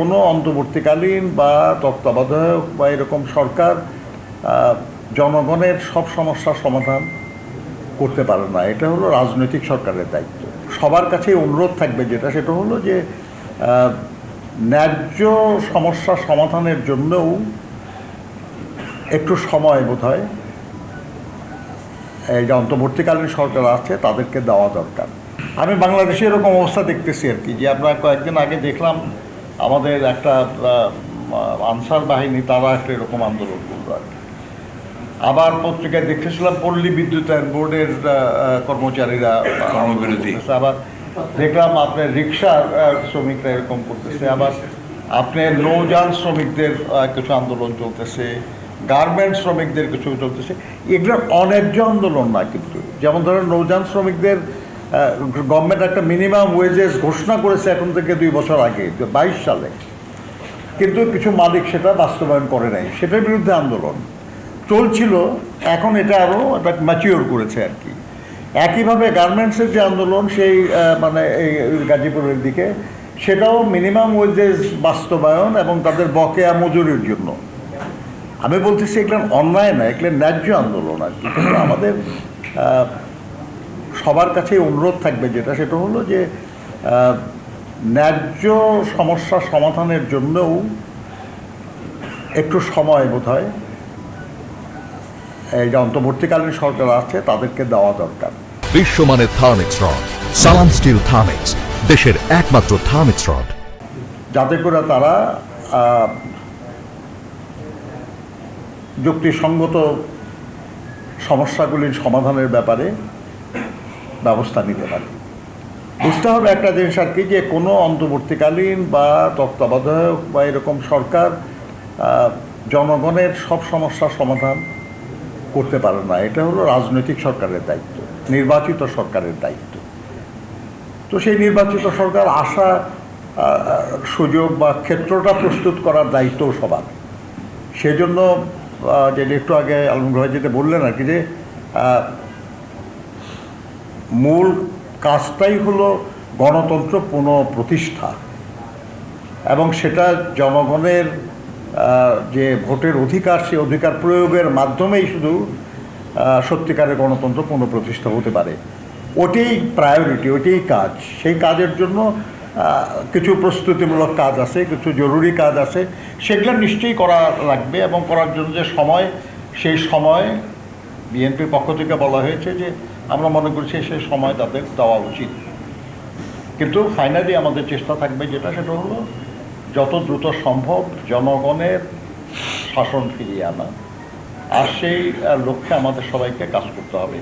কোনো অন্তর্বর্তীকালীন বা তত্ত্বাবধায়ক বা এরকম সরকার জনগণের সব সমস্যার সমাধান করতে পারে না। এটা হলো রাজনৈতিক সরকারের দায়িত্ব। সবার কাছেই অনুরোধ থাকবে যেটা, সেটা হলো যে ন্যায্য সমস্যা সমাধানের জন্যও একটু সময় বোধ হয় এই যে অন্তর্বর্তীকালীন সরকার আছে, তাদেরকে দেওয়া দরকার। আমি বাংলাদেশে এরকম অবস্থা দেখতেছি আর কি, যে আমরা কয়েকদিন আগে দেখলাম আমাদের একটা আনসার বাহিনী তারা একটা এরকম আন্দোলন করল আর কি। আবার পত্রিকায় দেখতেছিলাম পল্লী বিদ্যুতায়ন বোর্ডের কর্মচারীরা। আবার দেখলাম আপনার রিক্সার শ্রমিকরা এরকম করতেছে। আবার আপনার নৌযান শ্রমিকদের কিছু আন্দোলন চলতেছে। গার্মেন্ট শ্রমিকদের কিছু চলতেছে। এগুলো অন্যায্য আন্দোলন না কিন্তু। যেমন ধরেন নৌযান শ্রমিকদের গভর্নমেন্ট একটা মিনিমাম ওয়েজেস ঘোষণা করেছে এখন থেকে দুই বছর আগে বাইশ সালে। কিন্তু কিছু মালিক সেটা বাস্তবায়ন করে নাই। সেটার বিরুদ্ধে আন্দোলন। চলছিল, এখন এটা আরও একটা ম্যাচিওর করেছে আর কি। একইভাবে গার্মেন্টসের যে আন্দোলন, সেই মানে এই গাজীপুরের দিকে, সেটাও মিনিমাম ওয়েজেস বাস্তবায়ন এবং তাদের বকেয়া মজুরির জন্য। আমি বলতেছি, এগুলো অন্যায় না, এগুলো ন্যায্য আন্দোলন আর কি। আমাদের সবার কাছেই অনুরোধ থাকবে যেটা সেটা হলো যে ন্যায্য সমস্যা সমাধানের জন্যও একটু সময় বোধ হয় এই যে অন্তর্বর্তীকালীন সরকার আছে তাদেরকে দেওয়া দরকার। বিশ্বমানের Thermex rod Salam steel Thermex দেশের একমাত্র থার্মিক্স রড। যাতে করে তারা যুক্তিসঙ্গত সমস্যাগুলির সমাধানের ব্যাপারে ব্যবস্থা নিতে পারে। বুঝতে হবে একটা জিনিস আর কি যে কোনো অন্তর্বর্তীকালীন বা তত্ত্বাবধায়ক বা এরকম সরকার জনগণের সব সমস্যার সমাধান করতে পারে না। এটা হলো রাজনৈতিক সরকারের দায়িত্ব নির্বাচিত সরকারের দায়িত্ব। তো সেই নির্বাচিত সরকার আসা সুযোগ বা ক্ষেত্রটা প্রস্তুত করার দায়িত্ব সবার। সেজন্য আহ, যে একটু আগে আলমগীর ভাই যেটা বললেন আর কি যে মূল কাজটাই হলো গণতন্ত্র পুনঃপ্রতিষ্ঠা। এবং সেটা জনগণের যে ভোটের অধিকার, সেই অধিকার প্রয়োগের মাধ্যমেই শুধু সত্যিকারের গণতন্ত্র পুনঃপ্রতিষ্ঠা হতে পারে। ওটাই প্রায়োরিটি ওটাই কাজ। সেই কাজের জন্য কিছু প্রস্তুতিমূলক কাজ আছে, কিছু জরুরি কাজ আছে। সেগুলো নিশ্চয়ই করা লাগবে এবং করার জন্য যে সময়, সেই সময় বিএনপির পক্ষ থেকে বলা হয়েছে যে আমরা মনে করছি সেই সময় তাদের দেওয়া উচিত। কিন্তু ফাইনালি আমাদের চেষ্টা থাকবে যেটা, সেটা হলো যত দ্রুত সম্ভব জনগণের শাসন ফিরিয়ে আনা। আর সেই লক্ষ্যে আমাদের সবাইকে কাজ করতে হবে।